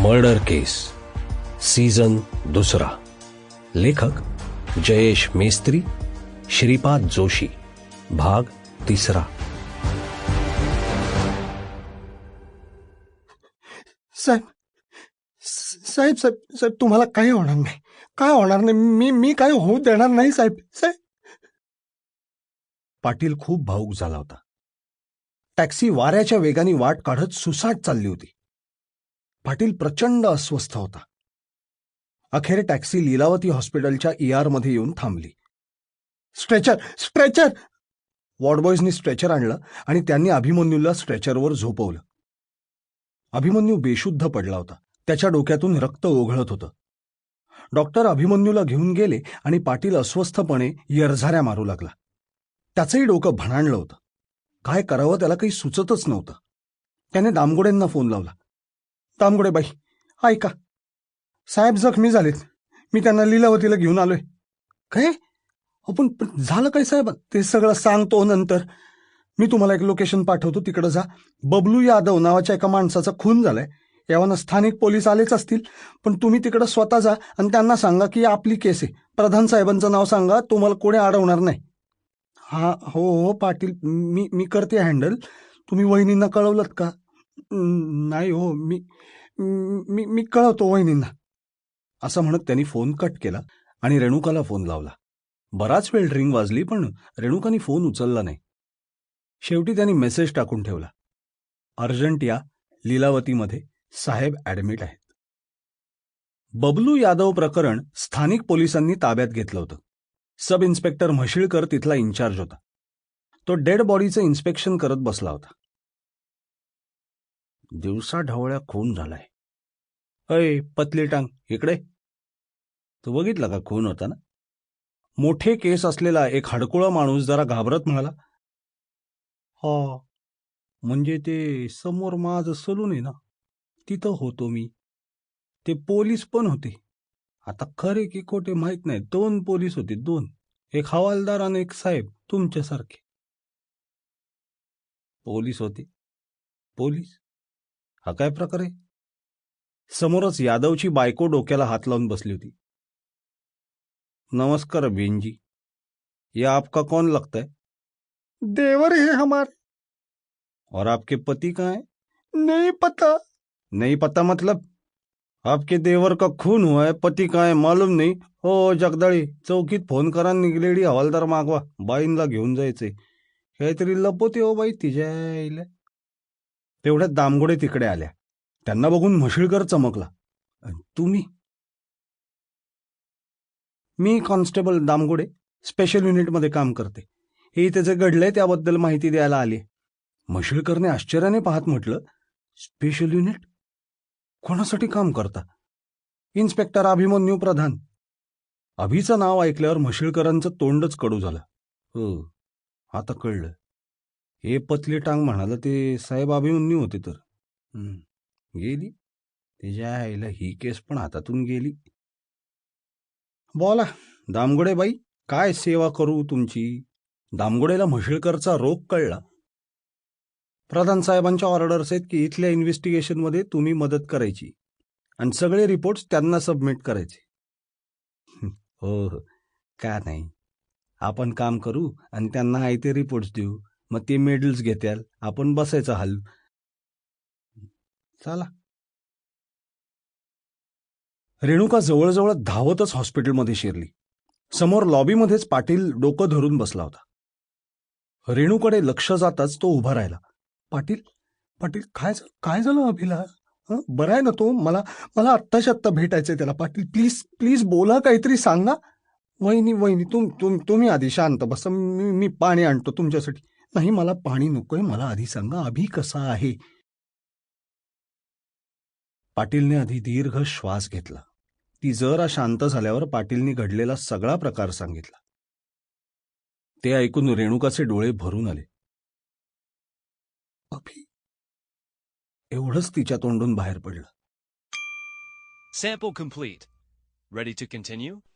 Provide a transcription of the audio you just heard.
Murder केस season दुसरा. लेखक जयेश मेस्त्री श्रीपाद जोशी भाग तिसरा. साहेब साहेब साहेब साहेब तुम्हाला काही होणार नाही. काय होणार नाही? मी मी काय होऊ देणार नाही साहेब. साहेब. पाटील खूप भाऊक झाला होता. टॅक्सी वाऱ्याच्या वेगाने वाट काढत सुसाट चालली होती. पाटील प्रचंड अस्वस्थ होता. अखेर टॅक्सी लीलावती हॉस्पिटलच्या ई मध्ये येऊन थांबली. Stretcher stretcher! वॉर्डबॉयजनी स्ट्रेचर आणलं आणि त्यांनी अभिमन्यूला स्ट्रेचरवर झोपवलं. अभिमन्यू बेशुद्ध पडला होता. त्याच्या डोक्यातून रक्त ओघळत होतं. डॉक्टर अभिमन्यूला घेऊन गेले आणि पाटील अस्वस्थपणे यरझाऱ्या मारू लागला. त्याचंही डोकं भणाणलं होतं. काय करावं त्याला काही सुचतच नव्हतं. त्याने दामगोडेंना फोन लावला. तामगुडेबाई ऐका. साहेब जखमी झालेत. मी त्यांना लीलावतीला घेऊन आलोय. काय? आपण पण झालं काय साहेब? ते सगळं सांगतो नंतर. मी तुम्हाला एक लोकेशन पाठवतो. तिकडं जा. बबलू यादव नावाच्या एका माणसाचा खून झालाय. यावनं स्थानिक पोलीस आलेच असतील. पण तुम्ही तिकडं स्वतः जा आणि त्यांना सांगा की आपली केस आहे. प्रधान साहेबांचं नाव सांगा. तुम्हाला कोणी अडवणार नाही. हा हो हो पाटील. मी मी करते हँडल. तुम्ही वहिनींना कळवलं का? नाही हो मी मी मी कळवतो वहिनींना. असं म्हणत त्यांनी फोन कट केला आणि रेणुकाला फोन लावला. बराच वेळ रिंग वाजली पण रेणुकानी फोन उचलला नाही. शेवटी त्यांनी मेसेज टाकून ठेवला. अर्जंट या लीलावतीमध्ये साहेब ऍडमिट आहेत. बबलू यादव प्रकरण स्थानिक पोलिसांनी ताब्यात घेतलं होतं. सब इन्स्पेक्टर म्हशिळकर तिथला इन्चार्ज होता. तो डेड बॉडीचं इन्स्पेक्शन करत बसला होता. दिवसा ढवळ्या खून झालाय. अय पतली टांग इकडे. तू बघितला का खून होता ना मोठे केस असलेला एक हडकुळा माणूस जरा घाबरत म्हणाला. हा म्हणजे ते समोर माझं सलून आहे ना? तिथं होतो मी. ते पोलीस पण होते. आता खरे की खोटे माहीत नाही दोन पोलीस होते दोन. एक हवालदार आणि एक साहेब तुमच्यासारखे. पोलीस होते. पोलीस? हा काय प्रकार आहे? समोरच यादवची बायको डोक्याला हात लावून बसली होती. नमस्कार बेनजी ये आपका कौन लगता है? देवर है हमारे। और आपके पति कहाँ है? नहीं पता। नहीं पता मतलब? आपके देवर का खून हुआ है पति कहाँ है मालूम नहीं। हो जगदाळी चौकीत फोन करा निघलेली हवालदार मागवा बाईंना घेऊन जायचंय काहीतरी लपवते हो बाई तिच्या तेवढ्यात दामगोडे तिकडे आल्या. त्यांना बघून म्हशिळकर चमकला. तुम्ही? मी कॉन्स्टेबल दामगोडे स्पेशल युनिटमध्ये काम करते. हे इथे जे घडलंय त्याबद्दल माहिती द्यायला आली म्हशिळकरने आश्चर्याने पाहत म्हटलं स्पेशल युनिट? कोणासाठी काम करता? इन्स्पेक्टर अभिमन्यू प्रधान. अभिचं नाव ऐकल्यावर म्हशिळकरांचं तोंडच कडू झालं. हो आता कळलं. हे पतली टांग म्हणाला ते साहेब अभिमन्यू होते तर. हं, गेली. त्याच्या आईला ही केस पण हातातून गेली. बोला. दामगोडे बाई काय सेवा करू तुमची? दामगोडेला म्हशिळकरचा रोग कळला. प्रधान साहेबांच्या ऑर्डर्स आहेत की इथल्या इन्व्हेस्टिगेशनमध्ये तुम्ही मदत करायची. आणि सगळे रिपोर्ट्स त्यांना सबमिट करायचे. हो हो. का नाही? आपण काम करू आणि त्यांना आहे ते रिपोर्ट्स देऊ. मग ते मेडल्स घेत्याल. आपण बसायचं हल. चला. रेणुका जवळजवळ धावतच हॉस्पिटलमध्ये शिरली. समोर लॉबीमध्येच पाटील डोकं धरून बसला होता. रेणूकडे लक्ष जाताच तो उभा राहिला. पाटील पाटील काय काय झालं अभिला बरं आहे ना तो? मला मला आत्ताच्या आत्ता भेटायचंय त्याला. पाटील प्लीज प्लीज बोला काहीतरी सांगा वहिनी वहिनी तुम तुम तुम्ही आधी शांत बस. मी मी पाणी आणतो तुमच्यासाठी. नाही मला पाणी नकोय मला आधी सांगा अभि कसा आहे? पाटीलने आधी दीर्घ श्वास घेतला. ती जरा शांत झाल्यावर पाटीलनी घडलेला सगळा प्रकार सांगितला. ते ऐकून रेणुकाचे डोळे भरून आले. अभि एवढंच तिच्या तोंडून बाहेर पडलं. Sample complete. Ready to continue?